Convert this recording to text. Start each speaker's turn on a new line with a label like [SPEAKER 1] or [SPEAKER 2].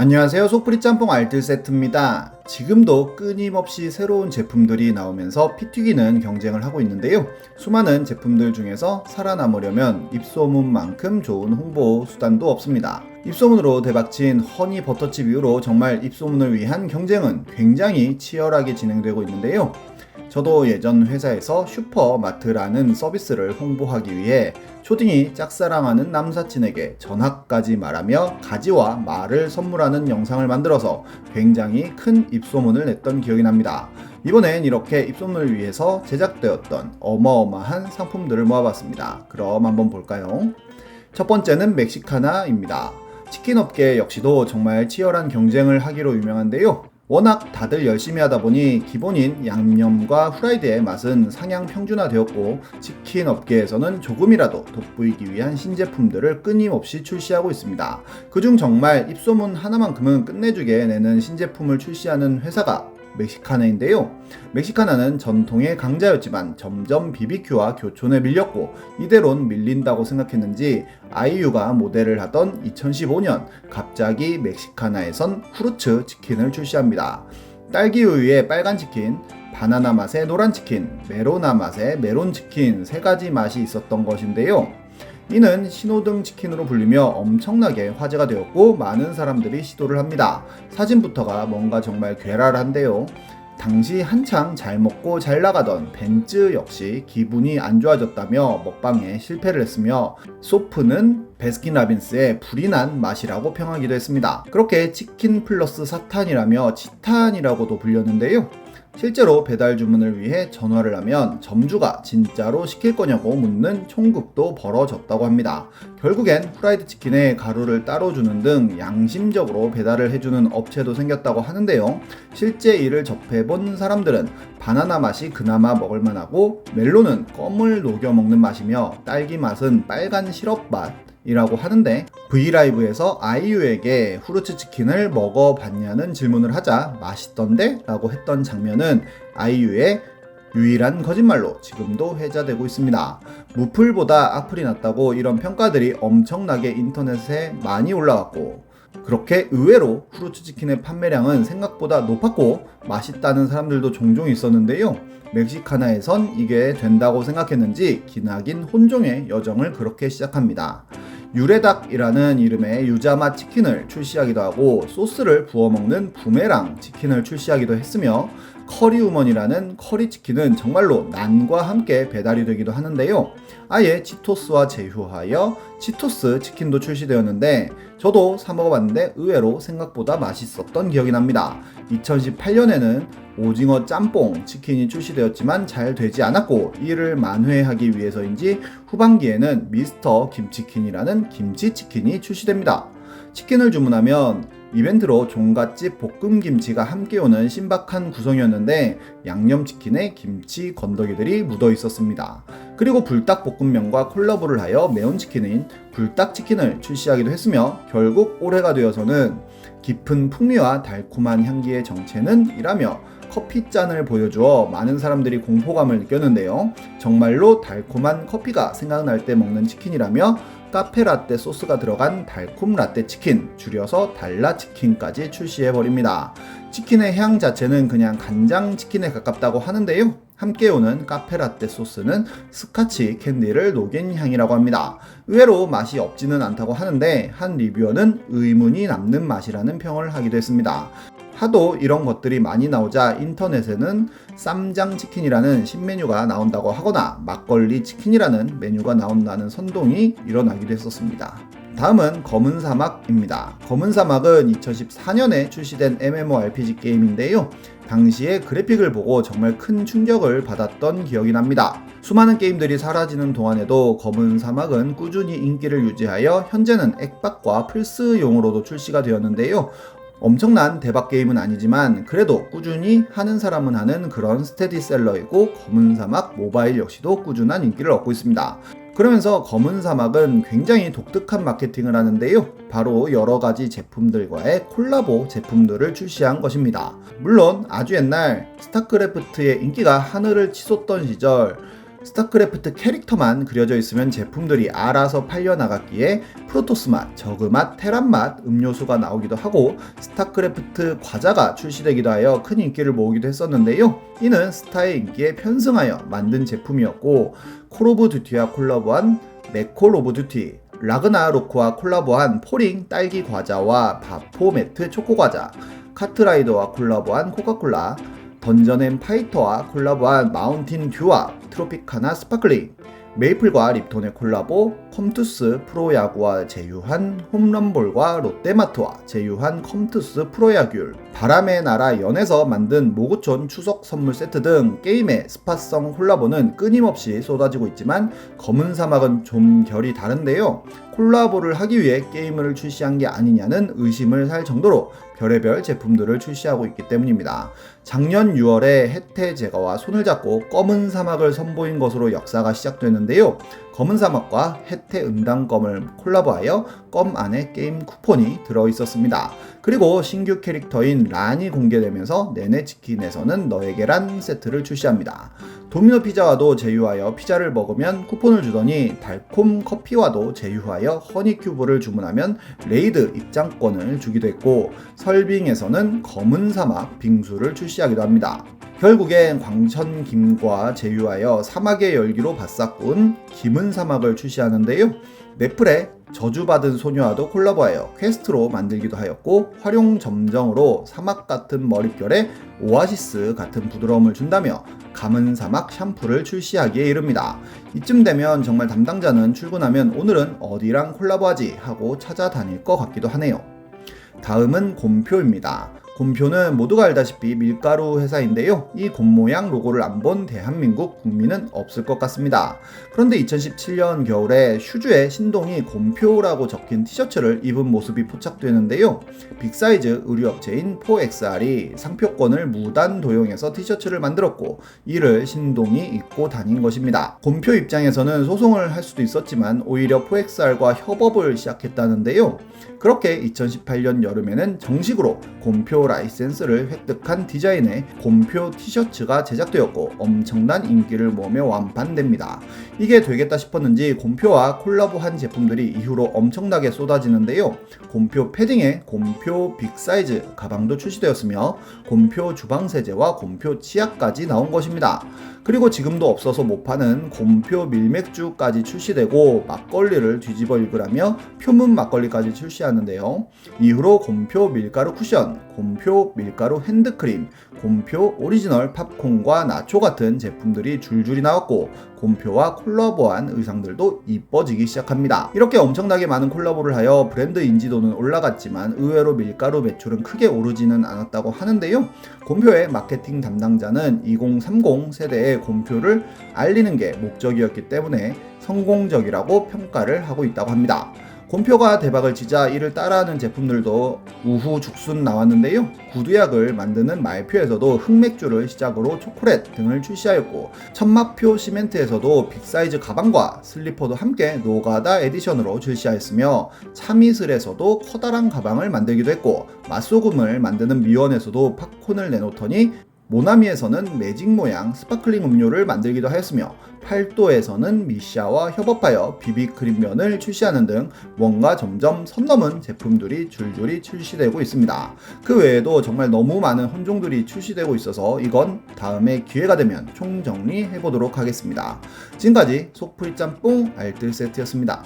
[SPEAKER 1] 안녕하세요. 속풀이 짬뽕 알뜰 세트입니다. 지금도 끊임없이 새로운 제품들이 나오면서 피튀기는 경쟁을 하고 있는데요. 수많은 제품들 중에서 살아남으려면 입소문만큼 좋은 홍보 수단도 없습니다. 입소문으로 대박친 허니 버터칩 이후로 정말 입소문을 위한 경쟁은 굉장히 치열하게 진행되고 있는데요. 저도 예전 회사에서 슈퍼마트라는 서비스를 홍보하기 위해 초딩이 짝사랑하는 남사친에게 전학까지 말하며 가지와 말을 선물하는 영상을 만들어서 굉장히 큰 입소문을 냈던 기억이 납니다. 이번엔 이렇게 입소문을 위해서 제작되었던 어마어마한 상품들을 모아봤습니다. 그럼 한번 볼까요? 첫 번째는 멕시카나입니다. 치킨 업계 역시도 정말 치열한 경쟁을 하기로 유명한데요. 워낙 다들 열심히 하다 보니 기본인 양념과 후라이드의 맛은 상향 평준화되었고 치킨 업계에서는 조금이라도 돋보이기 위한 신제품들을 끊임없이 출시하고 있습니다. 그중 정말 입소문 하나만큼은 끝내주게 내는 신제품을 출시하는 회사가 멕시카나인데요. 멕시카나는 전통의 강자였지만 점점 BBQ와 교촌에 밀렸고 이대론 밀린다고 생각했는지 아이유가 모델을 하던 2015년 갑자기 멕시카나에선 후르츠 치킨을 출시합니다. 딸기 우유의 빨간 치킨, 바나나 맛의 노란 치킨, 메로나 맛의 메론 치킨 세 가지 맛이 있었던 것인데요. 이는 신호등 치킨으로 불리며 엄청나게 화제가 되었고 많은 사람들이 시도를 합니다. 사진부터가 뭔가 정말 괴랄한데요. 당시 한창 잘 먹고 잘 나가던 벤츠 역시 기분이 안 좋아졌다며 먹방에 실패를 했으며 소프는 베스킨라빈스의 불이 난 맛이라고 평하기도 했습니다. 그렇게 치킨 플러스 사탄이라며 치탄이라고도 불렸는데요. 실제로 배달 주문을 위해 전화를 하면 점주가 진짜로 시킬 거냐고 묻는 총극도 벌어졌다고 합니다. 결국엔 프라이드 치킨에 가루를 따로 주는 등 양심적으로 배달을 해주는 업체도 생겼다고 하는데요. 실제 이를 접해본 사람들은 바나나 맛이 그나마 먹을만하고 멜론은 껌을 녹여 먹는 맛이며 딸기 맛은 빨간 시럽 맛, 이라고 하는데 브이라이브에서 아이유에게 후르츠 치킨을 먹어봤냐는 질문을 하자 맛있던데? 라고 했던 장면은 아이유의 유일한 거짓말로 지금도 회자되고 있습니다. 무풀보다 악플이 났다고 이런 평가들이 엄청나게 인터넷에 많이 올라왔고 그렇게 의외로 후르츠 치킨의 판매량은 생각보다 높았고 맛있다는 사람들도 종종 있었는데요. 멕시카나에선 이게 된다고 생각했는지 기나긴 혼종의 여정을 그렇게 시작합니다. 유레닭이라는 이름의 유자맛 치킨을 출시하기도 하고 소스를 부어 먹는 부메랑 치킨을 출시하기도 했으며 커리우먼이라는 커리 치킨은 정말로 난과 함께 배달이 되기도 하는데요. 아예 치토스와 제휴하여 치토스 치킨도 출시되었는데 저도 사 먹어봤는데 의외로 생각보다 맛있었던 기억이 납니다. 2018년에는 오징어 짬뽕 치킨이 출시되었지만 잘 되지 않았고 이를 만회하기 위해서인지 후반기에는 미스터 김치킨이라는 김치치킨이 출시됩니다. 치킨을 주문하면 이벤트로 종갓집 볶음김치가 함께 오는 신박한 구성이었는데 양념치킨에 김치 건더기들이 묻어 있었습니다. 그리고 불닭볶음면과 콜라보를 하여 매운치킨인 불닭치킨을 출시하기도 했으며 결국 올해가 되어서는 깊은 풍미와 달콤한 향기의 정체는 이라며 커피잔을 보여주어 많은 사람들이 공포감을 느꼈는데요. 정말로 달콤한 커피가 생각날 때 먹는 치킨이라며 카페 라떼 소스가 들어간 달콤 라떼 치킨, 줄여서 달라 치킨까지 출시해 버립니다. 치킨의 향 자체는 그냥 간장 치킨에 가깝다고 하는데요. 함께 오는 카페 라떼 소스는 스카치 캔디를 녹인 향이라고 합니다. 의외로 맛이 없지는 않다고 하는데 한 리뷰어는 의문이 남는 맛이라는 평을 하기도 했습니다. 하도 이런 것들이 많이 나오자 인터넷에는 쌈장 치킨이라는 신메뉴가 나온다고 하거나 막걸리 치킨이라는 메뉴가 나온다는 선동이 일어나기도 했었습니다. 다음은 검은 사막입니다. 검은 사막은 2014년에 출시된 MMORPG 게임인데요. 당시에 그래픽을 보고 정말 큰 충격을 받았던 기억이 납니다. 수많은 게임들이 사라지는 동안에도 검은 사막은 꾸준히 인기를 유지하여 현재는 액박과 플스용으로도 출시가 되었는데요. 엄청난 대박 게임은 아니지만 그래도 꾸준히 하는 사람은 하는 그런 스테디셀러이고 검은 사막 모바일 역시도 꾸준한 인기를 얻고 있습니다. 그러면서 검은 사막은 굉장히 독특한 마케팅을 하는데요. 바로 여러 가지 제품들과의 콜라보 제품들을 출시한 것입니다. 물론 아주 옛날 스타크래프트의 인기가 하늘을 치솟던 시절 스타크래프트 캐릭터만 그려져 있으면 제품들이 알아서 팔려 나갔기에 프로토스 맛, 저그 맛, 테란 맛 음료수가 나오기도 하고 스타크래프트 과자가 출시되기도 하여 큰 인기를 모으기도 했었는데요. 이는 스타의 인기에 편승하여 만든 제품이었고 콜 오브 듀티와 콜라보한 맥콜 오브 듀티, 라그나로크와 콜라보한 포링 딸기 과자와 바포 매트 초코 과자, 카트라이더와 콜라보한 코카콜라, 던전 앤 파이터와 콜라보한 마운틴 듀와 트로피카나 스파클링, 메이플과 립톤의 콜라보, 컴투스 프로야구와 제휴한 홈런볼과 롯데마트와 제휴한 컴투스 프로야귤, 바람의 나라 연에서 만든 모구촌 추석 선물 세트 등 게임의 스파성 콜라보는 끊임없이 쏟아지고 있지만 검은 사막은 좀 결이 다른데요. 콜라보를 하기 위해 게임을 출시한 게 아니냐는 의심을 살 정도로 별의별 제품들을 출시하고 있기 때문입니다. 작년 6월에 해태 제거와 손을 잡고 검은 사막을 선보인 것으로 역사가 시작되는데요. 검은 사막과 혜태 은당검을 콜라보하여 껌 안에 게임 쿠폰이 들어 있었습니다. 그리고 신규 캐릭터인 란이 공개되면서 내내 치킨에서는 너에게 란 세트를 출시합니다. 도미노 피자와도 제휴하여 피자를 먹으면 쿠폰을 주더니 달콤 커피와도 제휴하여 허니 큐브를 주문하면 레이드 입장권을 주기도 했고 설빙에서는 검은 사막 빙수를 출시하기도 합니다. 결국엔 광천김과 제휴하여 사막의 열기로 바싹군 김은 사막을 출시하는데요. 넷플의 저주받은 소녀와도 콜라보하여 퀘스트로 만들기도 하였고 활용 점정으로 사막 같은 머릿결에 오아시스 같은 부드러움을 준다며 감은 사막 샴푸를 출시하기에 이릅니다. 이쯤 되면 정말 담당자는 출근하면 오늘은 어디랑 콜라보하지 하고 찾아다닐 것 같기도 하네요. 다음은 곰표입니다. 곰표는 모두가 알다시피 밀가루 회사인데요. 이 곰 모양 로고를 안 본 대한민국 국민은 없을 것 같습니다. 그런데 2017년 겨울에 슈즈에 신동이 곰표라고 적힌 티셔츠를 입은 모습이 포착되는데요. 빅사이즈 의류업체인 4XR이 상표권을 무단 도용해서 티셔츠를 만들었고 이를 신동이 입고 다닌 것입니다. 곰표 입장에서는 소송을 할 수도 있었지만 오히려 4XR과 협업을 시작했다는데요. 그렇게 2018년 여름에는 정식으로 곰표 라이센스를 획득한 디자인의 곰표 티셔츠가 제작되었고 엄청난 인기를 모으며 완판됩니다. 이게 되겠다 싶었는지 곰표와 콜라보한 제품들이 이후로 엄청나게 쏟아지는데요. 곰표 패딩에 곰표 빅사이즈 가방도 출시되었으며 곰표 주방세제와 곰표 치약까지 나온 것입니다. 그리고 지금도 없어서 못 파는 곰표 밀맥주까지 출시되고 막걸리를 뒤집어 읽으라며 표문 막걸리까지 출시하는데요. 이후로 곰표 밀가루 쿠션, 곰표 밀가루 핸드크림, 곰표 오리지널 팝콘과 나초 같은 제품들이 줄줄이 나왔고 곰표와 콜라보한 의상들도 이뻐지기 시작합니다. 이렇게 엄청나게 많은 콜라보를 하여 브랜드 인지도는 올라갔지만 의외로 밀가루 매출은 크게 오르지는 않았다고 하는데요. 곰표의 마케팅 담당자는 2030 세대의 곰표를 알리는 게 목적이었기 때문에 성공적이라고 평가를 하고 있다고 합니다. 곰표가 대박을 치자 이를 따라하는 제품들도 우후 죽순 나왔는데요. 구두약을 만드는 말표에서도 흑맥주를 시작으로 초콜릿 등을 출시하였고 천마표 시멘트에서도 빅사이즈 가방과 슬리퍼도 함께 노가다 에디션으로 출시하였으며 참이슬에서도 커다란 가방을 만들기도 했고 맛소금을 만드는 미원에서도 팝콘을 내놓더니 모나미에서는 매직 모양 스파클링 음료를 만들기도 하였으며 팔도에서는 미샤와 협업하여 비비크림면을 출시하는 등 뭔가 점점 선 넘은 제품들이 줄줄이 출시되고 있습니다. 그 외에도 정말 너무 많은 혼종들이 출시되고 있어서 이건 다음에 기회가 되면 총정리해 보도록 하겠습니다. 지금까지 속풀 짬뽕 알뜰 세트였습니다.